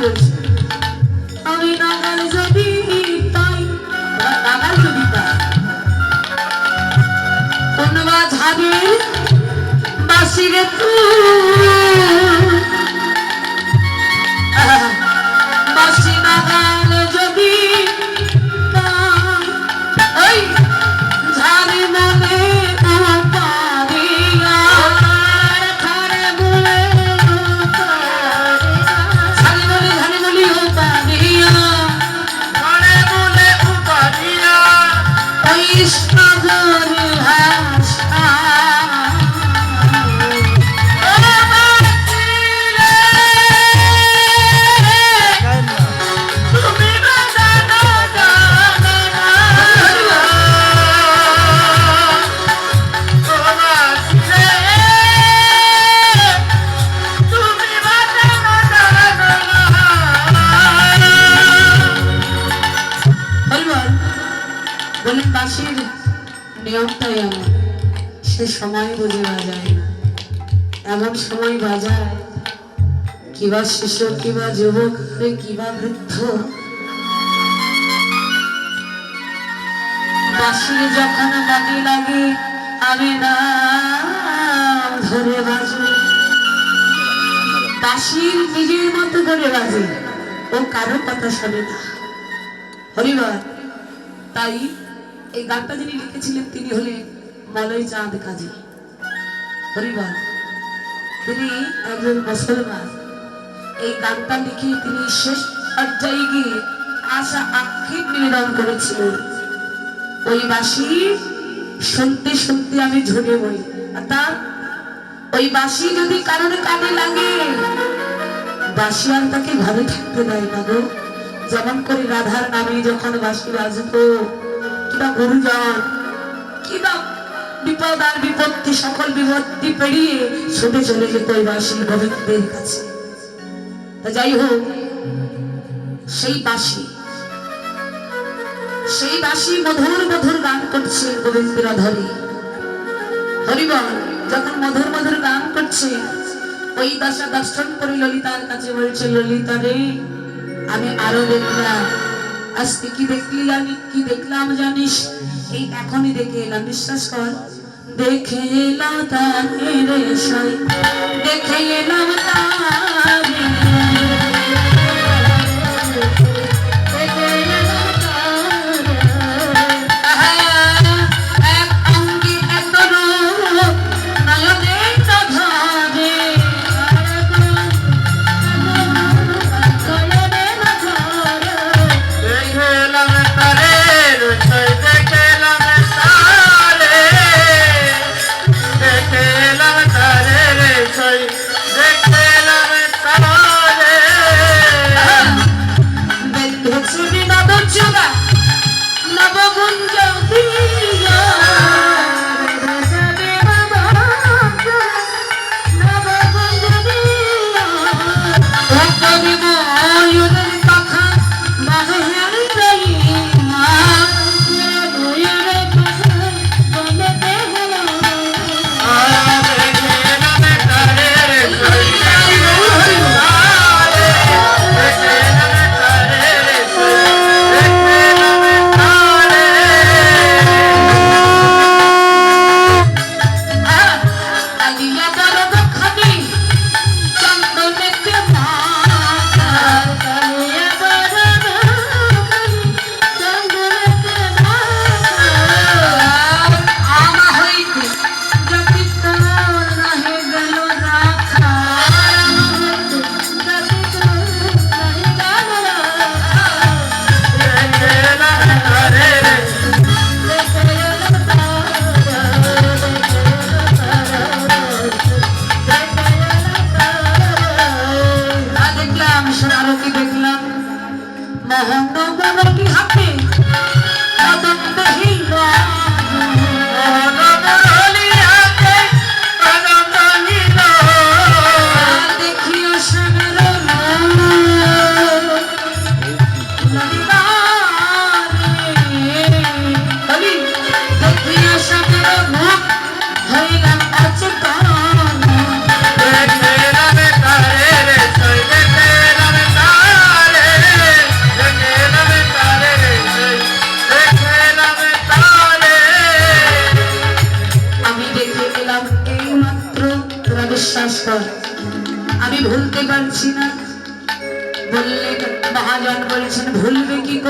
বলছে আমি নাগাল যদি তাই। নাগাল যদি তাই কোন বাজারে বাসিরে বাসি ওই সময় বুঝে বাজায় না। এমন সময় বাজায় কিবা শিশু কিবা যুবক কিবা বৃদ্ধ। বাসির যখন লাগে লাগে, আমি না ধরে বাজে। বাসির নিজের মতো করে বাজে, ও কারও কথা শোনে না। হরিবার, তাই এই গানটা যিনি লিখেছিলেন, তিনি হলেন মলয় চাঁদ কাজী হরিবার তিনি একজন মুসলমান এই গানটা লিখে তিনি শেষ পর্যায়ে গিয়ে আশা আক্ষেপ নিবেদন করেছিলেন ওই বাসি শুনতে শুনতে আমি ঝরে বই অর্থাৎ ওই বাসি যদি কারোর কানে লাগে বাসি আর তাকে ঘরে থাকতে দেয় না গো যেমন করে রাধার নামে যখন বাসি বাজতো কিবা গুরুজন কিবা বিপদ আর বিপত্তি, সকল বিপত্তি পেরিয়ে ছুটে চলে যেত ওই বাসি গোবিন্দের কাছে। তা যাই হোক, সেই বাসি সেই বাসি মধুর মধুর গান করছে গোবিন্দের ধরে হরিবল, যখন মধুর মধুর গান করছে, ওই দশা দর্শন করে ললিতার কাছে বলছে, ললিতা রে, আমি আরও দেখলাম। আজকে কি দেখলি আমি কি দেখলাম জানিস? এই এখনই দেখে এলাম, বিশ্বাস কর। দেখে এলাম তারে রে সাই দেখে এলাম তারে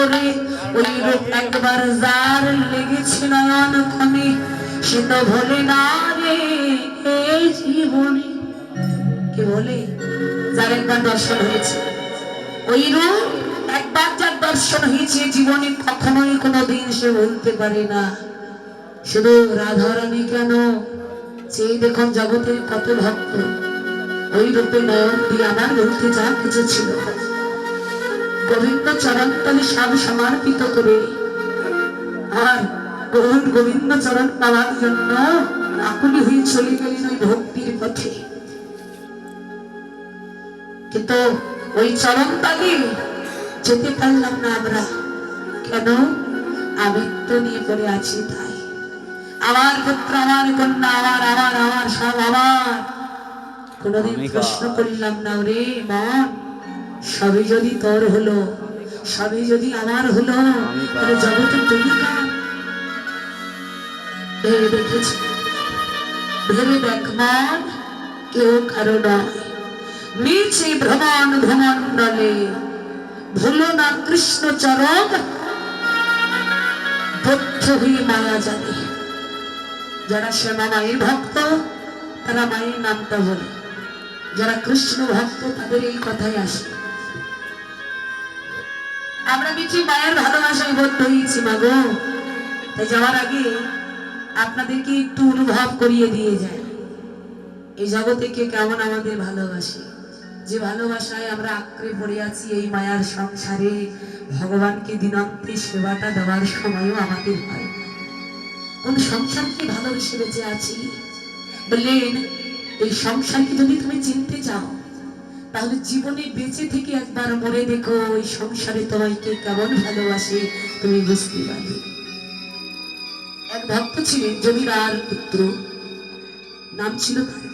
করে ওই রূপ একবার যার লেগেছে নয়ন ক্ষণে, সে তো ভোলে না রে এই জীবনে। কি বলে? যার একবার দর্শন হয়েছে। ওই রূপ একবার যার দর্শন হয়েছে, জীবনে কখনোই কোনোদিন সে ভুলতে পারে না। শুধু রাধারানী কেন? সেই দেখুন জগতের কত ভক্ত। ওই রূপে নয়ন দিয়ে আমার বলতে যা কিছু ছিল। গোবিন্দ চরণতলে সব সমর্পিত করে। আর গৌর গোবিন্দ চরণ পাওয়ার জন্য আকুলি হয়ে চলে গেলেন ওই ভক্তির পথে। কিন্তু ওই চরণ তালে যেতে পারলাম না আমরা। কেন? আমিত্ব নিয়ে পড়ে আছি তাই। আমার পুত্র আমার কন্যা আমার আমার আমার সব আমার। কোনদিন প্রশ্ন করিলাম না ওরে মন। সবই যদি তোর হলো সবই যদি আমার হলো তাহলে জগতে? ভেবে দেখেছি। ভেবে দেখ মন কেউ কারও নয়। নিচে ভ্রমণ ভ্রমণ নলে ভুলো না কৃষ্ণ চরণ বদ্ধ হয়ে মায়া জানে। যারা শ্যামা মায়ের ভক্ত তারা মায়ের নামটা বলে। যারা কৃষ্ণ ভক্ত তাদের এই কথাই আসে। আমরা কিছু মায়ের ভালোবাসায় বদ্ধ হয়েছি মাগো তাই যাওয়ার আগে আপনাদেরকে একটু অনুভব করিয়ে দিয়ে যায় এই জগতে কে কেমন আমাদের ভালোবাসে? যে ভালোবাসায় আমরা আঁকড়ে পড়ে আছি এই মায়ার সংসারে, ভগবানকে দিনান্তে সেবাটা দেওয়ার সময়ও আমাদের হয়। কোন সংসারকে ভালোবেসে বেঁচে আছি? বললেন, এই সংসারকে যদি তুমি চিনতে চাও তাহলে জীবনে বেঁচে থেকে একবার মরে দেখো, ওই সংসারে তোমাকে কেমন ভালোবাসে, তুমি বুঝতে পারবে। এক ভক্ত ছিলেন, জমিদার পুত্র, নাম ছিল তার